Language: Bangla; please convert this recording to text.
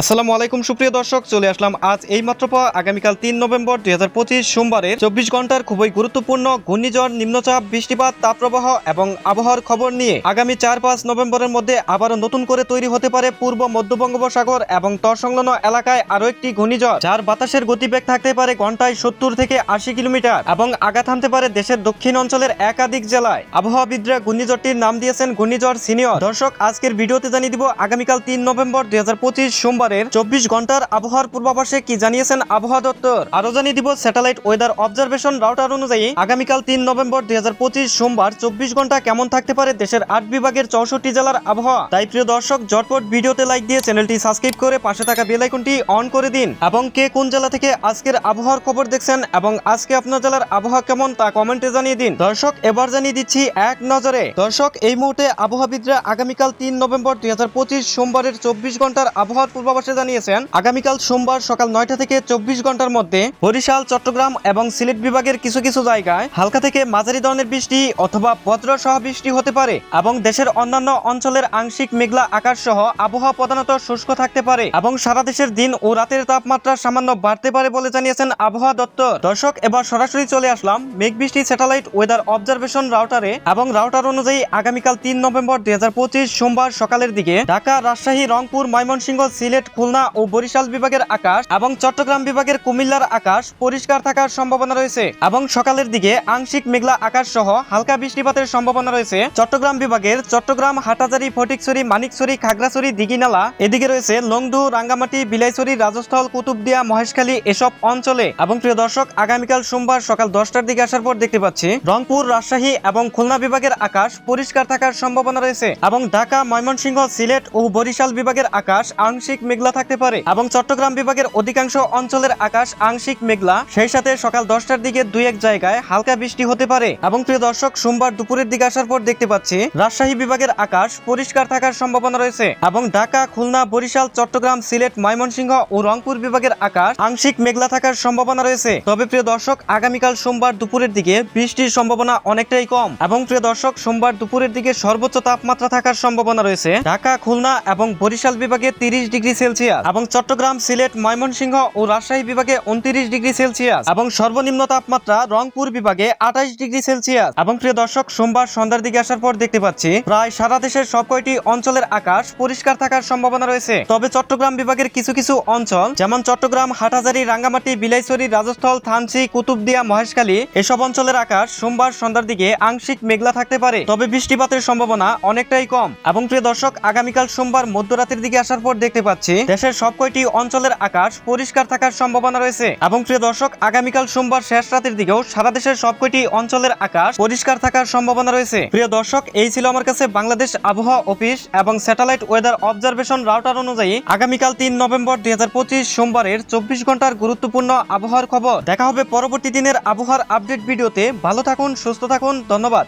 আসসালামু আলাইকুম, সুপ্রিয় দর্শক, চলে আসলাম আজ এই মাত্র পাওয়া আগামীকাল তিন নভেম্বর দুই হাজার পঁচিশ সোমবারের চব্বিশ ঘণ্টার খুবই গুরুত্বপূর্ণ ঘূর্ণিঝড়, নিম্নচাপ, বৃষ্টিপাত, তাপপ্রবাহ এবং আবহাওয়ার খবর নিয়ে আগামী চার পাঁচ নভেম্বরের মধ্যে আবারও নতুন করে তৈরি হতে পারে পূর্ব মধ্য বঙ্গোপসাগর এবং তৎসংলগ্ন এলাকায় আরও একটি ঘূর্ণিঝড়, যার বাতাসের গতিবেগ থাকতে পারে ঘন্টায় সত্তর থেকে আশি কিলোমিটার এবং আঘাত হানতে পারে দেশের দক্ষিণ অঞ্চলের একাধিক জেলায়। আবহাওয়াবিদরা ঘূর্ণিঝড়টির নাম দিয়েছেন ঘূর্ণিঝড় সিনিয়র। দর্শক, আজকের ভিডিওতে জানিয়ে দিব আগামীকাল তিন নভেম্বর দুই হাজার পঁচিশ সোমবারের চব্বিশ ঘণ্টার আবহাওয়ার পূর্বাভাসে কি জানিয়েছেন আবহাওয়া দপ্তর? আরও জানিয়ে দিব, স্যাটেলাইট ওয়েদার অবজারভেশন রাউটার অনুযায়ী আগামীকাল তিন নভেম্বর দুই হাজার পঁচিশ সোমবার চব্বিশ ঘণ্টা কেমন থাকতে পারে দেশের আট বিভাগের চৌষট্টি জেলার আবহাওয়া? তাই প্রিয় দর্শক জটপট ভিডিওতে লাইক দিয়ে চ্যানেলটি সাবস্ক্রাইব করে পাশে থাকা বেল আইকনটি অন করে দিন। এবং কে কোন জেলা থেকে আজকের আবহাওয়ার খবর দেখছেন এবং আজকে আপনার জেলার আবহাওয়া কেমন তা কমেন্টে জানিয়ে দিন। দর্শক, এবার জানিয়ে দিচ্ছি এক নজরে। দর্শক, এই মুহূর্তে আবহাওয়াবিদরা আগামীকাল তিন নভেম্বর দুই হাজার পঁচিশ সোমবারের চব্বিশ ঘণ্টার আবহাওয়ার পূর্বাভাসে জানিয়েছেন, আগামীকাল সোমবার সকাল নয়টা থেকে চব্বিশ ঘণ্টার মধ্যে বরিশাল, চট্টগ্রাম এবং সিলেট বিভাগের কিছু কিছু জায়গায় হালকা থেকে মাঝারি ধরনের বৃষ্টি অথবা বজ্র সহ বৃষ্টি হতে পারে এবং দেশের অন্যান্য অঞ্চলের আংশিক মেঘলা আকাশ সহ আবহাওয়া প্রধানত শুষ্ক থাকতে পারে এবং সারা দেশের দিন ও রাতের তাপমাত্রা সামান্য বাড়তে পারে বলে জানিয়েছেন আবহাওয়া দপ্তর। দর্শক, এবার সরাসরি চলে আসলাম মেঘ বৃষ্টি স্যাটেলাইট ওয়েদার অবজারভেশন রাউটারে এবং রাউটার অনুযায়ী আগামীকাল তিন নভেম্বর দুই সোমবার সকালের দিকে ঢাকা, রাজশাহী, রংপুর, ময়মনসিংহ, সিলেট খুলনা ও বরিশাল বিভাগের আকাশ এবং চট্টগ্রাম বিভাগের কুমিল্লার আকাশ পরিষ্কার থাকার সম্ভাবনা রয়েছে এবং সকালের দিকে আংশিক মেঘলা আকাশ সহ হালকা বৃষ্টিপাতের সম্ভাবনা রয়েছে। চট্টগ্রাম বিভাগের চট্টগ্রাম, হাটাজারি, ফটিকছড়ি, মানিকছড়ি, খাগড়াছড়ি, দিঘিনালা, এদিকে রয়েছে লংডু, রাঙ্গামাটি, বিলাইছড়ি রাজস্থল কুতুবদিয়া, মহেশখালী এসব অঞ্চলে। এবং প্রিয় দর্শক, আগামীকাল সোমবার সকাল দশটার দিকে আসার পর দেখতে পাচ্ছি, রংপুর, রাজশাহী এবং খুলনা বিভাগের আকাশ পরিষ্কার থাকার সম্ভাবনা রয়েছে এবং ঢাকা, ময়মনসিংহ, সিলেট ও বরিশাল বিভাগের আকাশ আংশিক মেঘলা থাকতে পারে এবং চট্টগ্রাম বিভাগের অধিকাংশ অঞ্চলের আকাশ আংশিক মেঘলা। সেই সাথে সকাল দশটার দিকে দুই এক জায়গায় হালকা বৃষ্টি হতে পারে এবং প্রিয় দর্শক, সোমবার দুপুরের দিকে আসার পর দেখতে পাচ্ছি, রাজশাহী বিভাগের আকাশ পরিষ্কার থাকার সম্ভাবনা রয়েছে এবং ঢাকা, খুলনা, বরিশাল, চট্টগ্রাম, সিলেট, ময়মনসিংহ ও রংপুর বিভাগের আকাশ আংশিক মেঘলা থাকার সম্ভাবনা রয়েছে। তবে প্রিয় দর্শক, আগামীকাল সোমবার দুপুরের দিকে বৃষ্টির সম্ভাবনা অনেকটাই কম এবং প্রিয় দর্শক, সোমবার দুপুরের দিকে সর্বোচ্চ তাপমাত্রা থাকার সম্ভাবনা রয়েছে। ঢাকা, খুলনা এবং বরিশাল বিভাগে তিরিশ ডিগ্রি সেলসিয়াস। এবং চট্টগ্রাম সিলেট, ময়মনসিংহ ও রাজশাহী বিভাগে উনত্রিশ ডিগ্রি সেলসিয়াস। এবং সর্বনিম্ন তাপমাত্রা রংপুর বিভাগে ডিগ্রি সেলসিয়াস। এবং প্রিয় দর্শক, সোমবার সন্ধ্যার দিকে আসার পর দেখতে পাচ্ছি, প্রায় সারা দেশের অঞ্চলের আকাশ পরিষ্কার থাকার সম্ভাবনা রয়েছে। তবে চট্টগ্রাম বিভাগের কিছু কিছু অঞ্চল, যেমন চট্টগ্রাম হাটাজারি রাঙ্গামাটি, বিলাইছড়ি, রাজস্থল, থানচি, কুতুবদিয়া, মহেশখালী, এসব অঞ্চলের আকাশ সোমবার সন্ধ্যার দিকে আংশিক মেঘলা থাকতে পারে। তবে বৃষ্টিপাতের সম্ভাবনা অনেকটাই কম। এবং প্রিয় দর্শক, আগামীকাল সোমবার মধ্যরাতের দিকে আসার পর দেখতে পাচ্ছি দেশের সব কয়টি অঞ্চলের আকাশ পরিষ্কার থাকার সম্ভাবনা রয়েছে। এবং প্রিয় দর্শক, আগামীকাল সোমবার শেষ রাতের দিকেও সারা দেশের সব কয়টি অঞ্চলের আকাশ পরিষ্কার থাকার সম্ভাবনা রয়েছে। প্রিয় দর্শক, এই ছিল আমার কাছে বাংলাদেশ আবহাওয়া অফিস এবং স্যাটেলাইট ওয়েদার অবজারভেশন রাউটার অনুযায়ী আগামীকাল তিন নভেম্বর দুই হাজার পঁচিশ সোমবারের চব্বিশ ঘণ্টার গুরুত্বপূর্ণ আবহাওয়ার খবর। দেখা হবে পরবর্তী দিনের আবহাওয়ার আপডেট ভিডিওতে। ভালো থাকুন, সুস্থ থাকুন, ধন্যবাদ।